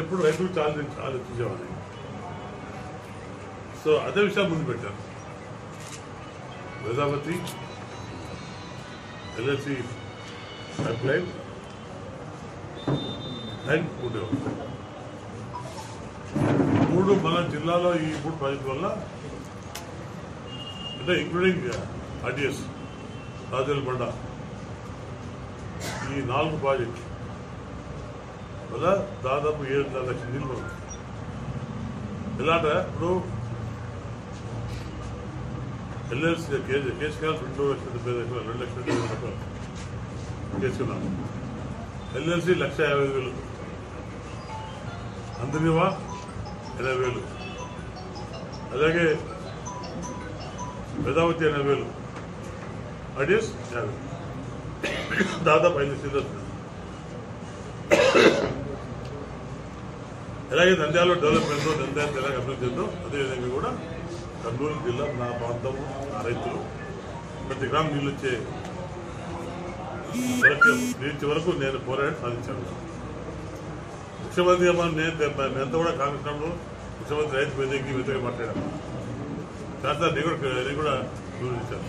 ఎప్పుడు రైతులు చాలా ఆలోచించేవాడి సో అదే విషయాలు ముందు పెట్టాను. Prajapati LSC pipeline and food మూడు మన జిల్లాలో ఈ మూడు ప్రాజెక్ట్ వల్ల అంటే ఇంక్లూడింగ్ ఆర్టీఎస్ రాజుల బండ ఈ నాలుగు ప్రాజెక్ట్ వల్ల దాదాపు ఏడున్నర లక్షల నీళ్ళు పడుతుంది ఎలా అంటే ఇప్పుడు ఎల్ఎల్సీ కేసు కేసుకాలు రెండు లక్షల డెబ్బై ఐదు రెండు లక్షల డెబ్బై ఐదు చేసుకున్నాము ఎల్ఎల్సీ లక్ష యాభై వేలు. అందరివా ఎనభై వేలు. అలాగే వేదావతి ఎనభై వేలు. అడియస్ యాభై. దాదాపు ఐదు సీట్లు ఎలాగే నంద్యాలలో డెవలప్మెంట్ నంద్యాల ఎలాగ అభివృద్ధి చెందో అదేవిధంగా కూడా కర్నూలు జిల్లా నా ప్రాంతం నా రైతులు ప్రతి గ్రామం నీళ్ళు వచ్చే నీటి వరకు నేను పోరాడి సాధించాను. ముఖ్యమంత్రిగా మనం నేను ఎంత కూడా కాంగ్రెస్ ఉన్నప్పుడు ముఖ్యమంత్రి రైతు వ్యతిరేకి వ్యతిరేక మాట్లాడాను. శాస్త్ర నేను కూడా నేను కూడా వివరించాను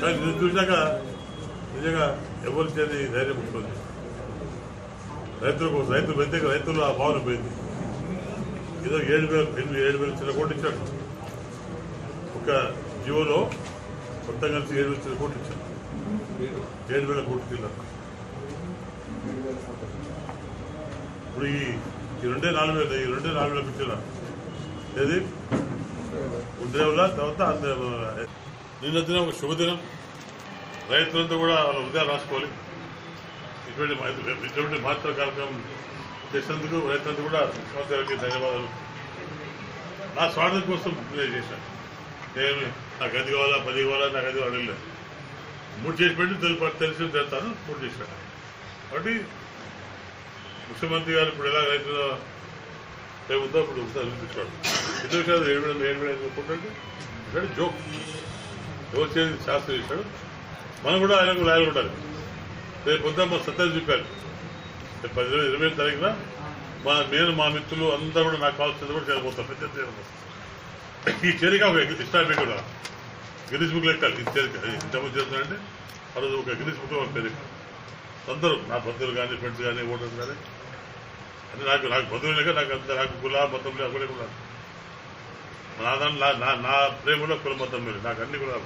కానీ నేను చూశాక నిజంగా ఎవరు చేయని ధైర్యం ఉంటుంది. రైతులకు రైతులు పెద్ద రైతులు ఆ భావన పోయింది. ఏదో ఏడు వేలు ఎనిమిది ఏడు వేలు చిన్న కోట్లు ఇచ్చాడు. ఒక జియోలో మొత్తం కలిసి ఏడు వేల చిన్న కోట్లు ఇచ్చాడు. ఏడు వేల కోట్లు తిన్నారు ఇప్పుడు ఈ ఈ రెండే నాలుగు వేలు ఈ రెండే నాలుగు వేలకు ఇచ్చిన ఏది? ఉద్రేవుల? తర్వాత అంద నిన్న ఒక శుభదినం. రైతులంతా కూడా వాళ్ళ ఉదయం రాసుకోవాలి. ఇటువంటి ఇటువంటి మహత్తర కార్యక్రమం చేసినందుకు రైతులంతా కూడా ముఖ్యమంత్రి ధన్యవాదాలు. నా స్వార్థం కోసం నేను చేశాను. నేను నాకు అది కావాలా పది కావాలా నాకు అది అడగలేదు మూడు చేసి పెట్టి తెలుపు తెలిసి చేస్తాను మూడు చేశాను కాబట్టి ముఖ్యమంత్రి గారు ఇప్పుడు ఎలా రైతుల ఏముందో ఇప్పుడు ఒకసారి చూపించాడు ఎందుకు కాదు ఏడు వేల ఏడు వేల ఐదు జోక్. చేసి శాస్త్రం చేశాడు. మనం కూడా ఆయనకు లాయలు ఉండాలి. రేపు పొద్దున్న మా సత్యాన్ని చెప్పాడు. రేపు పది ఇరవై తారీఖున మా నేను మా మిత్రులు అందరూ కూడా నాకు కావాల్సింది కూడా చేరిపోతాం పెద్ద ఈ చేరిక ఒక ఇష్టాన్ని కూడా గిరీష్ బుక్ లెక్కాలి ఈ చేరిక ఇంతమంది చేస్తున్నారంటే ఆ రోజు ఒక గిరీష్ బుక్ ఒక చేరిక అందరూ నా బంధువులు కానీ ఫ్రెండ్స్ కానీ ఓటర్స్ కానీ అంటే నాకు నాకు బంధువులు లేక నాకు అంత నాకు కుల మతం లేకుండా నా నా నా ప్రేమలో కుల మతం లేదు. నాకు అన్ని కూడా